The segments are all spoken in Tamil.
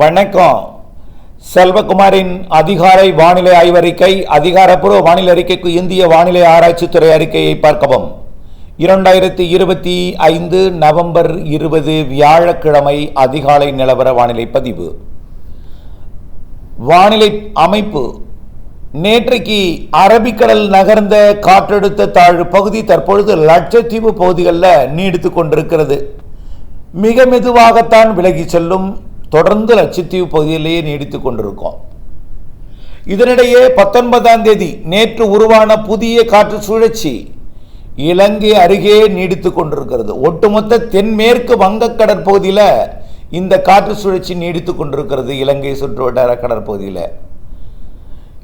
வணக்கம். செல்வகுமாரின் அதிகாரை வானிலை ஆய்வறிக்கை அதிகாரப்பூர்வ வானிலை அறிக்கைக்கு இந்திய வானிலை ஆராய்ச்சித்துறை அறிக்கையை பார்க்கவும். இரண்டாயிரத்தி இருபத்தி ஐந்து நவம்பர் இருபது வியாழக்கிழமை அதிகாலை நிலவர வானிலை பதிவு. வானிலை அமைப்பு. நேற்றைக்கு அரபிக்கடல் நகர்ந்த காற்றழுத்த தாழ்வு பகுதி தற்பொழுது லட்சத்தீவு பகுதிகளில் நீடித்து கொண்டிருக்கிறது. மிக மெதுவாகத்தான் விலகி செல்லும் தொடர்ந்து லட்சத்தீவு பகுதியிலேயே நீடித்து கொண்டிருக்கோம். இதனிடையே பத்தொன்பதாம் தேதி நேற்று உருவான புதிய காற்று சுழற்சி இலங்கை அருகே நீடித்து கொண்டிருக்கிறது. ஒட்டுமொத்த தென்மேற்கு வங்கக் கடற்பகுதியில் இந்த காற்று சுழற்சி நீடித்து கொண்டிருக்கிறது இலங்கை சுற்றுவட்டார கடற்பகுதியில்.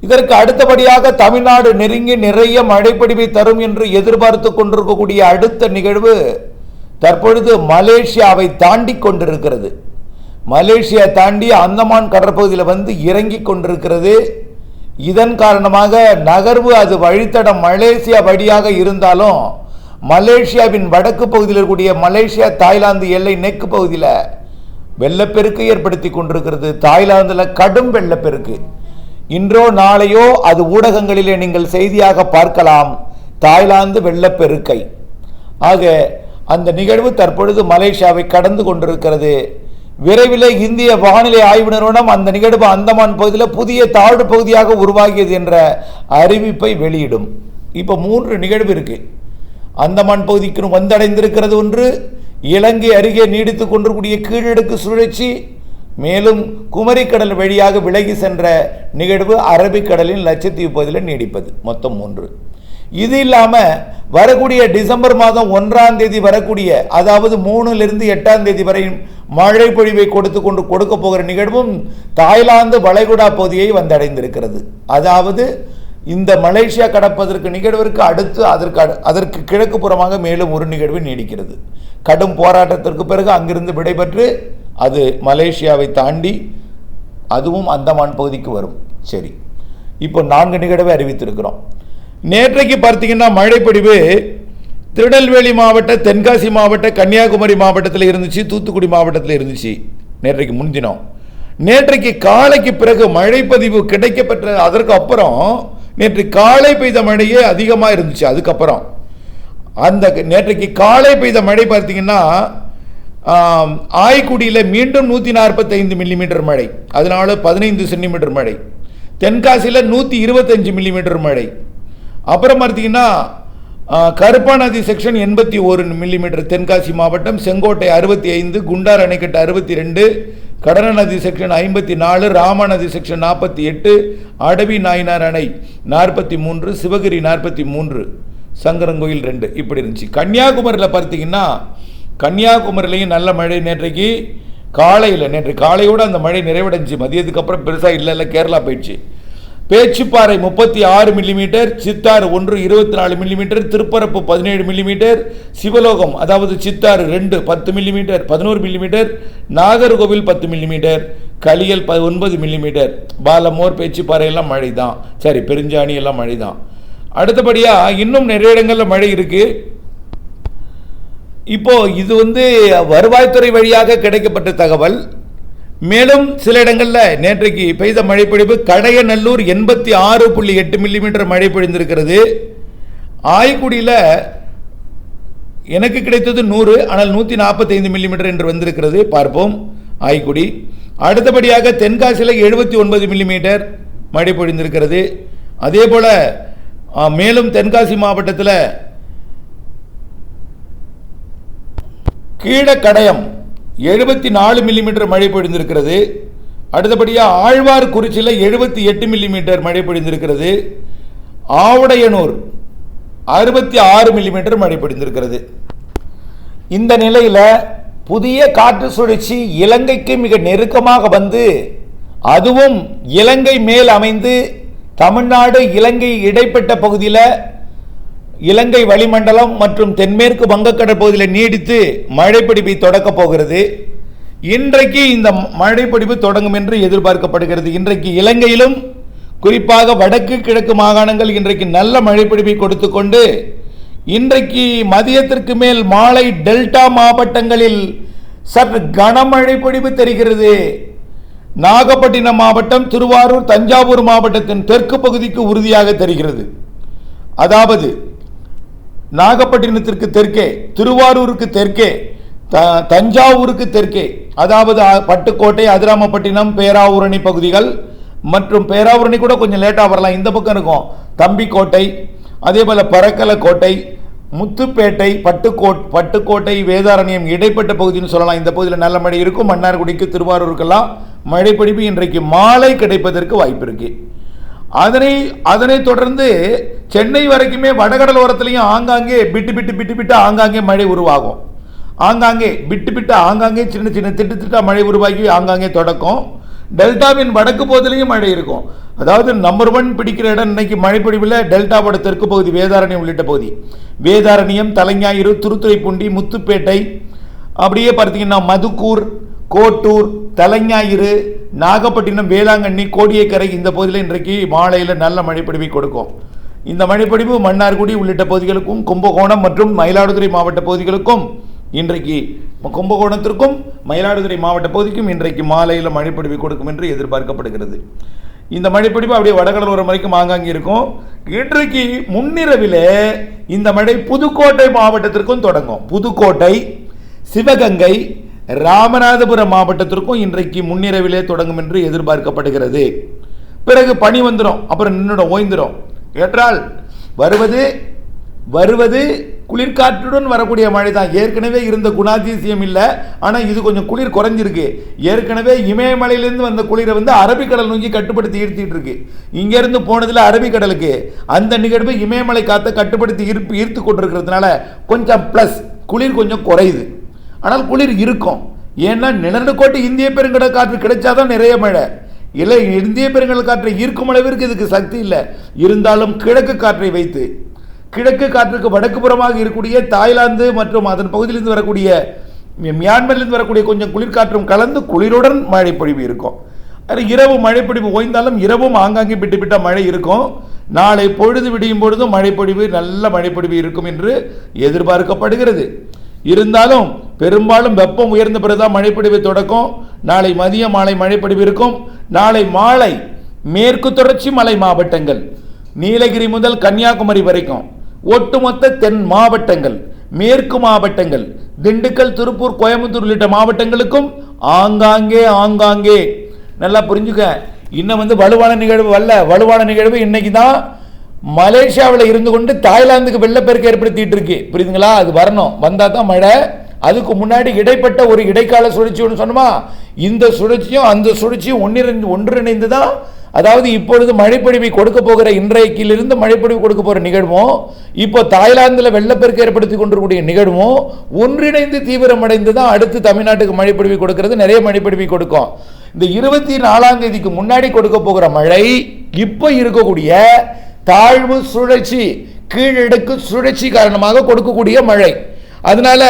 இதற்கு அடுத்தபடியாக தமிழ்நாடு நெருங்கி நிறைய மழைப்பிடிவை தரும் என்று எதிர்பார்த்து கொண்டிருக்கக்கூடிய அடுத்த நிகழ்வு தற்பொழுது மலேசியாவை தாண்டி கொண்டிருக்கிறது. மலேசியா தாண்டி அந்தமான் கடற்பகுதியில் வந்து இறங்கி கொண்டிருக்கிறது. இதன் காரணமாக நகர்வு அது வழித்தடம் மலேசியா வழியாக இருந்தாலும் மலேசியாவின் வடக்கு பகுதியில் இருக்கக்கூடிய மலேசியா தாய்லாந்து எல்லை நெக்கு பகுதியில் வெள்ளப்பெருக்கு ஏற்படுத்தி கொண்டிருக்கிறது. தாய்லாந்தில் கடும் வெள்ளப்பெருக்கு. இன்றோ நாளையோ அது ஊடகங்களிலே நீங்கள் செய்தியாக பார்க்கலாம். தாய்லாந்து வெள்ளப்பெருக்கை. ஆக அந்த நிகழ்வு தற்பொழுது மலேசியாவை கடந்து கொண்டிருக்கிறது. விரைவில் இந்திய வானிலை ஆய்வு நிறுவனம் அந்த நிகழ்வு அந்தமான் பகுதியில் புதிய தாழ்வு பகுதியாக உருவாகியது என்ற அறிவிப்பை வெளியிடும். இப்போ மூன்று நிகழ்வு இருக்கு. அந்தமான் பகுதிக்கு வந்தடைந்திருக்கிறது ஒன்று. இலங்கை அருகே நீடித்து கொண்டிருக்கூடிய கீழடுக்கு சுழற்சி. மேலும் குமரிக்கடல் வழியாக விலகி சென்ற நிகழ்வு அரபிக்கடலின் லட்சத்தீவு பகுதியில் நீடிப்பது. மொத்தம் மூன்று. இது இல்லாமல் வரக்கூடிய டிசம்பர் மாதம் ஒன்றாம் தேதி வரக்கூடிய அதாவது மூணுலேருந்து எட்டாம் தேதி வரையும் மழை பொழிவை கொடுத்து கொண்டு கொடுக்க போகிற நிகழ்வும் தாய்லாந்து வளைகுடா பகுதியை வந்தடைந்திருக்கிறது. அதாவது இந்த மலேசியா கடப்பதற்கு நிகழ்விற்கு அடுத்து அதற்கு அதற்கு கிழக்கு புறமாக மேலும் ஒரு நிகழ்வு நீடிக்கிறது. கடும் போராட்டத்திற்கு பிறகு அங்கிருந்து விடைபெற்று அது மலேசியாவை தாண்டி அதுவும் அந்தமான் பகுதிக்கு வரும். சரி. இப்போ நான்கு நிகழ்வை அறிவித்திருக்கிறோம். நேற்றைக்கு பார்த்தீங்கன்னா மழைப்பொழிவு திருநெல்வேலி மாவட்ட தென்காசி மாவட்ட கன்னியாகுமரி மாவட்டத்தில் இருந்துச்சு தூத்துக்குடி மாவட்டத்தில் இருந்துச்சு நேற்றைக்கு முன்தினம். நேற்றைக்கு காலைக்கு பிறகு மழைப்பதிவு கிடைக்கப்பெற்ற அதற்கு அப்புறம் நேற்று காலை பெய்த மழையே அதிகமாக இருந்துச்சு அதுக்கப்புறம். அந்த நேற்றைக்கு காலை பெய்த மழை பார்த்தீங்கன்னா ஆய்க்குடியில் மீண்டும் நூற்றி நாற்பத்தைந்து மில்லிமீட்டர் மழை அதனால பதினைந்து சென்டிமீட்டர் மழை. தென்காசியில் நூற்றி இருபத்தஞ்சு மில்லிமீட்டர் மழை. அப்புறம் பார்த்தீங்கன்னா கருப்பாநதி செக்ஷன் எண்பத்தி ஒரு மில்லிமீட்டர் தென்காசி மாவட்டம் செங்கோட்டை அறுபத்தி ஐந்து குண்டார் அணைக்கட்டு அறுபத்தி ரெண்டு கடன நதி செக்ஷன் ஐம்பத்தி நாலு ராமநதி செக்ஷன் நாற்பத்தி எட்டு அடவி நாயனார் அணை நாற்பத்தி மூன்று சிவகிரி நாற்பத்தி மூன்று சங்கரங்கோயில் ரெண்டு. இப்படி இருந்துச்சு. கன்னியாகுமரியில் பார்த்தீங்கன்னா கன்னியாகுமரிலையும் நல்ல மழை நேற்றைக்கு காலையில் நேற்று காலையோடு அந்த மழை நிறைவடைஞ்சு மதியத்துக்கு அப்புறம் பெருசாக இல்லை இல்லை கேரளா போயிடுச்சு. பேச்சுப்பாறை முப்பத்தி ஆறு மில்லிமீட்டர் சித்தாறு ஒன்று இருபத்தி நாலு மில்லிமீட்டர் திருப்பரப்பு பதினேழு மில்லிமீட்டர் சிவலோகம் அதாவது சித்தாறு ரெண்டு பத்து மில்லிமீட்டர் பதினோரு மில்லிமீட்டர் நாகர்கோவில் பத்து மில்லிமீட்டர் கலியல் ப ஒன்பது மில்லிமீட்டர் பாலமோர் பேச்சுப்பாறை எல்லாம் மழை தான் சரி பெருஞ்சாணி எல்லாம் மழை தான் அடுத்தபடியாக இன்னும் நிறைய இடங்களில் மழை இருக்குது இப்போது இது வந்து வருவாய்த்துறை வழியாக கிடைக்கப்பட்ட தகவல். மேலும் சில இடங்களில் நேற்றைக்கு பெய்த மழைப்பொழிவு கடையநல்லூர் எண்பத்தி ஆறு புள்ளி எட்டு மில்லிமீட்டர் மழை பொழிந்திருக்கிறது. ஆய்க்குடியில் எனக்கு கிடைத்தது நூறு ஆனால் நூற்றி நாற்பத்தைந்து மில்லிமீட்டர் என்று வந்திருக்கிறது. பார்ப்போம் ஆய்க்குடி. அடுத்தபடியாக தென்காசியில் எழுபத்தி ஒன்பது மில்லிமீட்டர் மழை பொழிந்திருக்கிறது. அதே போல் மேலும் தென்காசி மாவட்டத்தில் கீழக்கடயம் எழுபத்தி நாலு மில்லிமீட்டர் மழை பொழிந்திருக்கிறது. அடுத்தபடியாக ஆழ்வார்குறிச்சியில் எழுபத்தி எட்டு மில்லிமீட்டர் மழை பொழிந்திருக்கிறது. ஆவுடையனூர் அறுபத்தி ஆறு மில்லிமீட்டர் மழை பொழிந்திருக்கிறது. இந்த நிலையில் புதிய காற்று சுழற்சி இலங்கைக்கு மிக நெருக்கமாக வந்து அதுவும் இலங்கை மேல் அமைந்து தமிழ்நாடு இலங்கை இடைப்பட்ட பகுதியில் இலங்கை வளிமண்டலம் மற்றும் தென்மேற்கு வங்கக்கடல் பகுதியில் நீடித்து மழைப்பிடிப்பை தொடக்கப் போகிறது. இன்றைக்கு இந்த மழைப்பிடிப்பு தொடங்கும் என்று எதிர்பார்க்கப்படுகிறது. இன்றைக்கு இலங்கையிலும் குறிப்பாக வடக்கு கிழக்கு மாகாணங்கள் இன்றைக்கு நல்ல மழைப்பிடிப்பை கொடுத்து கொண்டு இன்றைக்கு மதியத்திற்கு மேல் மாலை டெல்டா மாவட்டங்களில் சற்று கனமழை பொழிவு தெரிகிறது. நாகப்பட்டினம் மாவட்டம் திருவாரூர் தஞ்சாவூர் மாவட்டத்தின் தெற்கு பகுதிக்கு உறுதியாக தெரிகிறது. அதாவது நாகப்பட்டினத்திற்கு தெற்கே திருவாரூருக்கு தெற்கே த- தஞ்சாவூருக்கு தெற்கே அதாவது பட்டுக்கோட்டை அதிராமப்பட்டினம் பேராவூரணி பகுதிகள் மற்றும் பேராவூரணி கூட கொஞ்சம் லேட்டாக வரலாம். இந்த பக்கம் இருக்கும். தம்பிக்கோட்டை அதே போல் பரக்கலை கோட்டை முத்துப்பேட்டை பட்டுக்கோட் பட்டுக்கோட்டை வேதாரண்யம் இடைப்பட்ட பகுதின்னு சொல்லலாம். இந்த பகுதியில் நல்ல மழை இருக்கும். மன்னார்குடிக்கு திருவாரூருக்கெல்லாம் மழைப்பிடிப்பு இன்றைக்கு மாலை கிடைப்பதற்கு வாய்ப்பு இருக்குது அதனை அதனைத் தொடர்ந்து சென்னை வரைக்குமே வடகடல் ஓரத்துலையும் ஆங்காங்கே பிட்டு பிட்டு பிட்டு பிட்டு ஆங்காங்கே மழை உருவாகும். ஆங்காங்கே பிட்டு பிட்டு ஆங்காங்கே சின்ன சின்ன திட்டு திட்டா மழை உருவாகி ஆங்காங்கே தொடக்கும். டெல்டாவின் வடக்கு பகுதியிலையும் மழை இருக்கும். அதாவது நம்பர் ஒன் பிடிக்கிற இடம் இன்னைக்கு மழைப்பொழிவில் டெல்டாவோட தெற்கு பகுதி வேதாரண்யம் உள்ளிட்ட பகுதி. வேதாரண்யம் தலைஞாயிறு திருத்துறைப்பூண்டி முத்துப்பேட்டை அப்படியே பார்த்தீங்கன்னா மதுக்கூர் கோட்டூர் தலைஞாயிறு நாகப்பட்டினம் வேளாங்கண்ணி கோடியக்கரை இந்த பகுதியில் இன்றைக்கு மாலையில் நல்ல மழைப்பொழிவை கொடுக்கும். இந்த மழைப்பொழிவு மன்னார்குடி உள்ளிட்ட பகுதிகளுக்கும் கும்பகோணம் மற்றும் மயிலாடுதுறை மாவட்ட பகுதிகளுக்கும் இன்றைக்கு கும்பகோணத்திற்கும் மயிலாடுதுறை மாவட்ட பகுதிக்கும் இன்றைக்கு மாலையில் மழைப்பொழிவை கொடுக்கும் என்று எதிர்பார்க்கப்படுகிறது. இந்த மழைப்பொழிவு அப்படியே வடகடலோரம் வரைக்கும் ஆங்காங்கே இருக்கும். இன்றைக்கு முன்னிரவில் இந்த மழை புதுக்கோட்டை மாவட்டத்திற்கும் தொடங்கும். புதுக்கோட்டை சிவகங்கை ராமநாதபுரம் மாவட்டத்திற்கும் இன்றைக்கு முன்னிரவிலே தொடங்கும் என்று எதிர்பார்க்கப்படுகிறது. பிறகு பனி வந்துடும் அப்புறம் நின்றுடும் ஓய்ந்துடும் ஏற்றால் வருவது வருவது குளிர்காற்றுடன் வரக்கூடிய மழை தான் ஏற்கனவே இருந்த குணாதிசயம் இல்லை ஆனால் இது கொஞ்சம் குளிர் குறைஞ்சிருக்கு. ஏற்கனவே இமயமலையிலேருந்து வந்த குளிரை வந்து அரபிக்கடல் நோக்கி கட்டுப்படுத்தி ஈர்த்திட்டு இருக்கு இங்கேருந்து போனதில் அரபிக்கடலுக்கு. அந்த நிகழ்வு இமயமலை காற்றை கட்டுப்படுத்தி ஈர்ப்பு ஈர்த்து கொண்டிருக்கிறதுனால கொஞ்சம் ப்ளஸ் குளிர் கொஞ்சம் குறையுது. ஆனால் குளிர் இருக்கும். ஏன்னா நிலநடுக்கோட்டு இந்திய பெருங்கடல் காற்று கிடைச்சாதான் நிறைய மழை. இல்லை இந்திய பெருங்கடல் காற்றை ஈர்க்கும் அளவிற்கு இதுக்கு சக்தி இல்லை. இருந்தாலும் கிழக்கு காற்றை வைத்து கிழக்கு காற்றுக்கு வடக்கு புறமாக இருக்கக்கூடிய தாய்லாந்து மற்றும் அதன் பகுதியிலிருந்து வரக்கூடிய மியான்மர்லேருந்து வரக்கூடிய கொஞ்சம் குளிர்காற்றும் கலந்து குளிருடன் மழை பொழிவு இருக்கும். இரவு மழைப்பொழிவு ஓய்ந்தாலும் இரவும் ஆங்காங்கே விட்டு விட்ட மழை இருக்கும். நாளை பொழுது விடியும் பொழுதும் மழைப்பொழிவு நல்ல மழைப்பொழிவு இருக்கும் என்று எதிர்பார்க்கப்படுகிறது. இருந்தாலும் பெரும்பாலும் வெப்பம் உயர்ந்த பிறகுதான் மழைப்பொழிவு தொடக்கம். நாளை மதிய மாலை மழைப்பொழிவு இருக்கும். நாளை மாலை மேற்கு தொடர்ச்சி மலை மாவட்டங்கள். நீலகிரி முதல் கன்னியாகுமரி வரைக்கும். ஒட்டுமொத்த தென் மாவட்டங்கள் மேற்கு மாவட்டங்கள் திண்டுக்கல் திருப்பூர் கோயம்புத்தூர் உள்ளிட்ட மாவட்டங்களுக்கும் ஆங்காங்கே ஆங்காங்கே. நல்லா புரிஞ்சுக்க. இன்னும் வந்து வலுவான நிகழ்வு அல்ல. வலுவான நிகழ்வு இன்னைக்கு தான் மலேசியாவில் இருந்து கொண்டு தாய்லாந்துக்கு வெள்ளப்பெருக்கு ஏற்படுத்திட்டு இருக்கு. புரியுதுங்களா? அது வரணும். வந்தால் தான் மழை. அதுக்கு முன்னாடி இடைப்பட்ட ஒரு இடைக்கால சுழற்சி ஒன்று சொன்னோமா? இந்த சுழற்சியும் அந்த சுழற்சியும் ஒன்றிணைந்து ஒன்றிணைந்து தான் அதாவது இப்பொழுது மழைப்பொழிவை கொடுக்க போகிற இன்றைக்கிலிருந்து மழைப்பொழிவு கொடுக்க போகிற நிகழ்வும் இப்போ தாய்லாந்தில் வெள்ளப்பெருக்கு ஏற்படுத்தி கொண்டிருக்கக்கூடிய நிகழ்வும் ஒன்றிணைந்து தீவிரமடைந்து தான் அடுத்து தமிழ்நாட்டுக்கு மழைப்பொழிவு கொடுக்கறது நிறைய மழைப்பொழிவை கொடுக்கும். இந்த இருபத்தி நாலாம் தேதிக்கு முன்னாடி கொடுக்க போகிற மழை இப்போ இருக்கக்கூடிய தாழ்வு சுழற்சி கீழடுக்கு சுழற்சி காரணமாக கொடுக்கக்கூடிய மழை. அதனால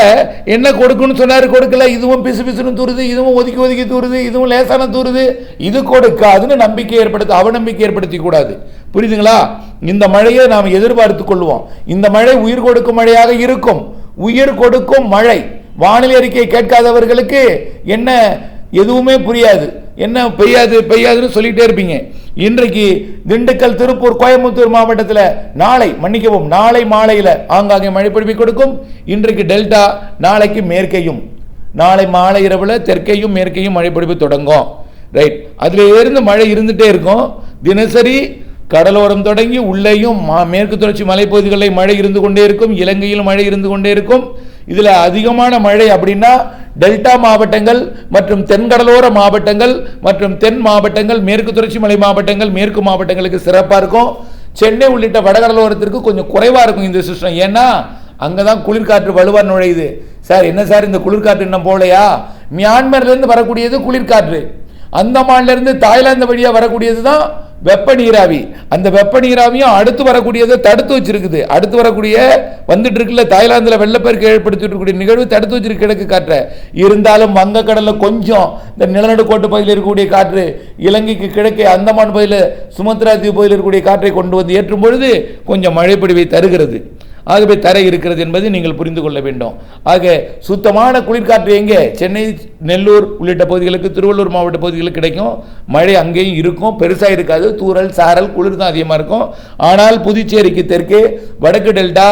என்ன கொடுக்குன்னு சொன்னார் கொடுக்கல. இதுவும் பிசு பிசுன்னு தூருது இதுவும் ஒதுக்கி ஒதுக்கி தூருது இதுவும் லேசான தூருது. இது கொடுக்காதுன்னு நம்பிக்கை ஏற்படுத்த அவநம்பிக்கை ஏற்படுத்தி கூடாது. புரியுதுங்களா? இந்த மழையை நாம் எதிர்பார்த்து கொள்வோம். இந்த மழை உயிர் கொடுக்கும் மழையாக இருக்கும். உயிர் கொடுக்கும் மழை. வானிலை அறிக்கையை கேட்காதவர்களுக்கு என்ன எதுவுமே புரியாது. என்ன பெய்யாது பெய்யாதுன்னு சொல்லிகிட்டே இருப்பீங்க. இன்றைக்கு திண்டுக்கல் திருப்பூர் கோயம்புத்தூர் மாவட்டத்தில் நாளை மன்னிக்கவும் நாளை மாலையில் ஆங்காங்கே மழை பொழிவு கொடுக்கும். இன்றைக்கு டெல்டா நாளைக்கு மேற்கையும். நாளை மாலை இரவில் தெற்கையும் மேற்கையும் மழை பொழிவு தொடங்கும். ரைட் அதில் இருந்து மழை இருந்துகிட்டே இருக்கும். தினசரி கடலோரம் தொடங்கி உள்ளேயும் மா- மேற்கு தொடர்ச்சி மலைப்பகுதிகளில் மழை இருந்து கொண்டே இருக்கும். இலங்கையிலும் மழை இருந்து கொண்டே இருக்கும். இதில் அதிகமான மழை அப்படின்னா டெல்டா மாவட்டங்கள் மற்றும் தென்கடலோர மாவட்டங்கள் மற்றும் தென் மாவட்டங்கள் மேற்கு தொடர்ச்சி மலை மாவட்டங்கள் மேற்கு மாவட்டங்களுக்கு சிறப்பாக இருக்கும். சென்னை உள்ளிட்ட வடகடலோரத்திற்கு கொஞ்சம் குறைவாக இருக்கும் இந்த சிஸ்டம். ஏன்னா அங்கே தான் குளிர்காற்று வலுவாக நுழையுது. சார் என்ன சார் இந்த குளிர்காற்று இன்னும் போகலையா? மியான்மர்லேருந்து வரக்கூடியது குளிர்காற்று. அந்தமான்லேருந்து தாய்லாந்து வழியாக வரக்கூடியது தான் வெப்ப நீராவி அந்த வெப்ப நீராவியும் அடுத்து வரக்கூடியதை தடுத்து வச்சிருக்குது. அடுத்து வரக்கூடிய வந்துட்டு இருக்குல்ல தாய்லாந்தில் வெள்ளப்பெருக்கு ஏற்படுத்திட்டு இருக்கக்கூடிய நிகழ்வு தடுத்து வச்சிருக்கு கிழக்கு காற்றை. இருந்தாலும் வங்கக்கடலில் கொஞ்சம் இந்த நிலநடுக்கோட்டு பகுதியில் இருக்கக்கூடிய காற்று இலங்கைக்கு கிழக்கே அந்தமான் பகுதியில் சுமத்ரா தீவு பகுதியில் இருக்கக்கூடிய காற்றை கொண்டு வந்து ஏற்றும் பொழுது கொஞ்சம் மழைப்பொழிவை தருகிறது. ஆகவே தரை இருக்கிறது என்பதை நீங்கள் புரிந்து கொள்ள வேண்டும். ஆக சுத்தமான குளிர்காற்று எங்கே? சென்னை நெல்லூர் உள்ளிட்ட பகுதிகளுக்கு திருவள்ளூர் மாவட்ட பகுதிகளுக்கு கிடைக்கும். மழை அங்கேயும் இருக்கும். பெருசாக இருக்காது. தூரல் சாரல் குளிர் தான் அதிகமாக இருக்கும். ஆனால் புதுச்சேரிக்கு தெற்கே வடக்கு டெல்டா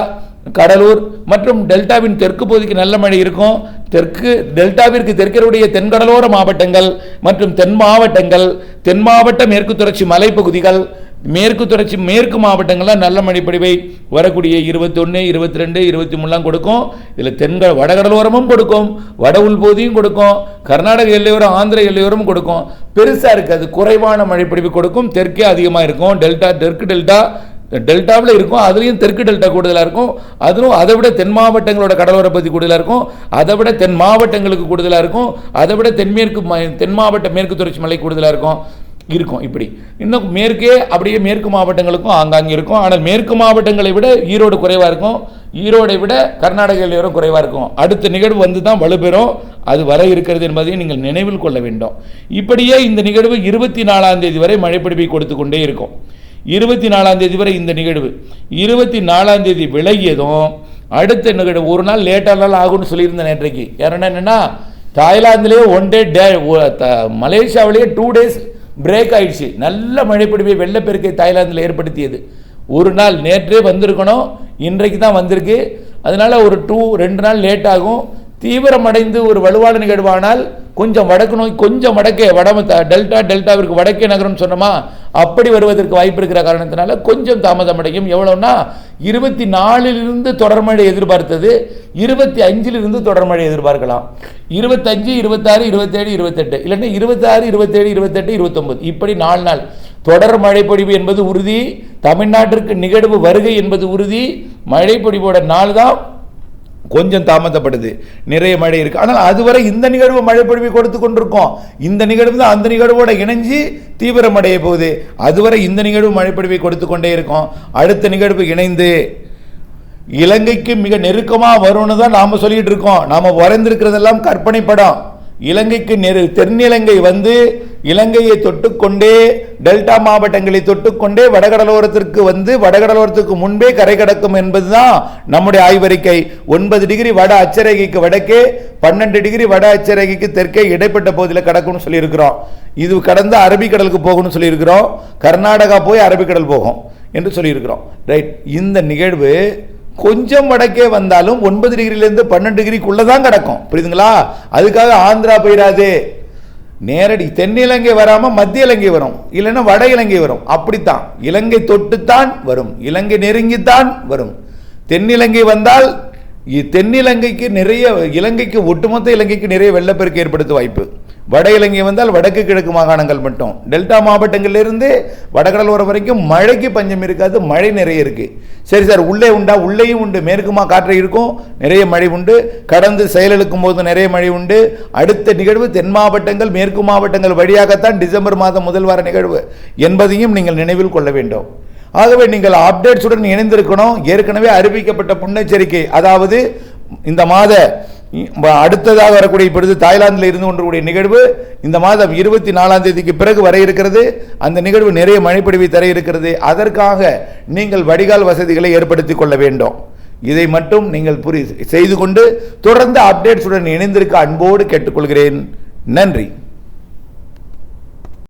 கடலூர் மற்றும் டெல்டாவின் தெற்கு பகுதிக்கு நல்ல மழை இருக்கும். தெற்கு டெல்டாவிற்கு தெற்கருடைய தென்கடலோர மாவட்டங்கள் மற்றும் தென் மாவட்டங்கள் தென் மாவட்ட மேற்கு தொடர்ச்சி மலைப்பகுதிகள் மேற்கு தொடர்ச்சி மேற்கு மாவட்டங்களில் நல்ல மழைப்பொழிவை வரக்கூடிய இருபத்தொன்று இருபத்தி ரெண்டு இருபத்தி மூணுலாம் கொடுக்கும். இதில் தென்க வடகடலோரமும் கொடுக்கும். வட உள்பகுதியும் கொடுக்கும். கர்நாடக எல்லையோரம் ஆந்திர எல்லையோரமும் கொடுக்கும். பெருசாக இருக்காது குறைவான மழைப்பொழிவு கொடுக்கும். தெற்கே அதிகமாக இருக்கும். டெல்டா தெற்கு டெல்டா டெல்டாவில் இருக்கும். அதுலேயும் தெற்கு டெல்டா கூடுதலாக இருக்கும். அதுவும் அதை விட தென் மாவட்டங்களோட கடலோர பகுதி கூடுதலாக இருக்கும். அதை விட தென் மாவட்டங்களுக்கு கூடுதலாக இருக்கும். அதை விட தென்மேற்கு ம- தென் மாவட்ட மேற்கு தொடர்ச்சி மலை கூடுதலாக இருக்கும். இருக்கும் இப்படி. இன்னும் மேற்கே அப்படியே மேற்கு மாவட்டங்களுக்கும் ஆங்காங்கே இருக்கும். ஆனால் மேற்கு மாவட்டங்களை விட ஈரோடு குறைவாக இருக்கும். ஈரோடை விட கர்நாடக எல்லையோரம் குறைவாக இருக்கும். அடுத்த நிகழ்வு வந்து தான் வலுப்பெறும். அது வர இருக்கிறது என்பதையும் நீங்கள் நினைவில் கொள்ள வேண்டும். இப்படியே இந்த நிகழ்வு இருபத்தி நாலாம் தேதி வரை மழைப்பிடிப்பை கொடுத்து கொண்டே இருக்கும். இருபத்தி நாலாம் தேதி வரை இந்த நிகழ்வு. இருபத்தி நாலாம் தேதி விலகியதும் அடுத்த நிகழ்வு ஒரு நாள் லேட்டானாலும் ஆகும்னு சொல்லியிருந்தேன் நேற்றைக்கு. ஏன்னா என்னென்னா தாய்லாந்துலேயே ஒன் டே டே மலேசியாவிலேயே டூ டேஸ் பிரேக் ஆயிடுச்சு. நல்ல மழைப்பிடிப்பை வெள்ளப்பெருக்கை தாய்லாந்தில் ஏற்படுத்தியது. ஒரு நாள் நேற்றே வந்திருக்கணும் இன்றைக்கு தான் வந்திருக்கு. அதனால ஒரு டூ ரெண்டு நாள் லேட் ஆகும். தீவிரமடைந்து ஒரு வலுவான நிகழ்வானால் கொஞ்சம் வடக்கு நோய் கொஞ்சம் வடக்கே வட டெல்டா டெல்டாவிற்கு வடக்கே நகரம்னு சொன்னோமா? அப்படி வருவதற்கு வாய்ப்பு இருக்கிற காரணத்தினால கொஞ்சம் தாமதம் அடையும் எவ்வளோன்னா இருபத்தி நாலிலிருந்து தொடர்மழை எதிர்பார்த்தது இருபத்தி அஞ்சிலிருந்து தொடர்மழை எதிர்பார்க்கலாம். இருபத்தஞ்சு இருபத்தாறு இருபத்தேழு இருபத்தெட்டு. இல்லைன்னா இருபத்தாறு இருபத்தேழு இருபத்தெட்டு இருபத்தொம்பது. இப்படி நாலு நாள். தொடர் மழைப்பொழிவு என்பது உறுதி தமிழ்நாட்டிற்கு நிகழ்வு வருகை என்பது உறுதி மழைப்பொழிவோட நாள் தான் கொஞ்சம் தாமதப்படுது. நிறைய மழை இருக்கு. ஆனால் அதுவரை இந்த நிகழ்வு மழைப்பொழிவை கொடுத்து கொண்டிருக்கோம். இந்த நிகழ்வு தான் அந்த நிகழ்வோட இணைஞ்சு தீவிரமடைய போகுது. அதுவரை இந்த நிகழ்வு மழைப்பொழிவை கொடுத்து கொண்டே இருக்கும். அடுத்த நிகழ்வு இணைந்து இலங்கைக்கு மிக நெருக்கமாக வரும்னு தான் நாம் சொல்லிட்டு இருக்கோம். நாம் வரைந்திருக்கிறதெல்லாம் கற்பனை படம். இலங்கைக்கு நெரு தென்னிலங்கை வந்து இலங்கையை தொட்டுக்கொண்டே டெல்டா மாவட்டங்களை தொட்டுக்கொண்டே வடகடலோரத்திற்கு வந்து வடகடலோரத்துக்கு முன்பே கரை கடக்கும் என்பதுதான் நம்முடைய ஆய்வறிக்கை. ஒன்பது டிகிரி வட அச்சரேகைக்கு வடக்கே பன்னெண்டு டிகிரி வட அச்சரேகைக்கு தெற்கே இடைப்பட்ட பகுதியில் கடக்கும்னு சொல்லியிருக்கிறோம். இது கடந்து அரபிக்கடலுக்கு போகணும்னு சொல்லியிருக்கிறோம். கர்நாடகா போய் அரபிக்கடல் போகும் என்று சொல்லியிருக்கிறோம். ரைட் இந்த நிகழ்வு கொஞ்சம் வடக்கே வந்தாலும் ஒன்பது டிகிரிலேருந்து பன்னெண்டு டிகிரிக்குள்ளே தான் கிடக்கும். புரியுதுங்களா? அதுக்காக ஆந்திரா போயிடாது நேரடி தென்னிலங்கை வராமல் மத்திய இலங்கை வரும். இல்லைன்னா வட இலங்கை வரும். அப்படித்தான். இலங்கை தொட்டுத்தான் வரும். இலங்கை நெருங்கித்தான் வரும். தென்னிலங்கை வந்தால் தென்னிலங்கைக்கு நிறைய இலங்கைக்கு ஒட்டுமொத்த இலங்கைக்கு நிறைய வெள்ளப்பெருக்கு ஏற்படுத்த வாய்ப்பு. வட இலங்கை வந்தால் வடக்கு கிழக்கு மாகாணங்கள் மட்டும். டெல்டா மாவட்டங்களிலிருந்து வடகடலோரம் வரைக்கும் மழைக்கு பஞ்சம் இருக்காது மழை நிறைய இருக்குது சரி சார் உள்ளே உண்டா? உள்ளேயும் உண்டு. மேற்குமா காற்று இருக்கும் நிறைய மழை உண்டு. கடந்து செயலிழக்கும் போது நிறைய மழை உண்டு. அடுத்த நிகழ்வு தென் மாவட்டங்கள் மேற்கு மாவட்டங்கள் வழியாகத்தான் டிசம்பர் மாதம் முதல் வார நிகழ்வு என்பதையும் நீங்கள் நினைவில் கொள்ள வேண்டும். ஆகவே நீங்கள் அப்டேட்ஸுடன் இணைந்திருக்கணும். ஏற்கனவே அறிவிக்கப்பட்ட முன்னெச்சரிக்கை. அதாவது இந்த மாத அடுத்ததாக வரக்கூடிய இப்பொழுது தாய்லாந்தில் இருந்து கொண்டிருக்கூடிய நிகழ்வு இந்த மாதம் இருபத்தி நாலாம் தேதிக்கு பிறகு வர இருக்கிறது. அந்த நிகழ்வு நிறைய மழைப்பொழிவை தர இருக்கிறது. அதற்காக நீங்கள் வடிகால் வசதிகளை ஏற்படுத்தி கொள்ள வேண்டும். இதை மட்டும் நீங்கள் புரி செய்து கொண்டு தொடர்ந்து அப்டேட்ஸுடன் இணைந்திருக்க அன்போடு கேட்டுக்கொள்கிறேன். நன்றி.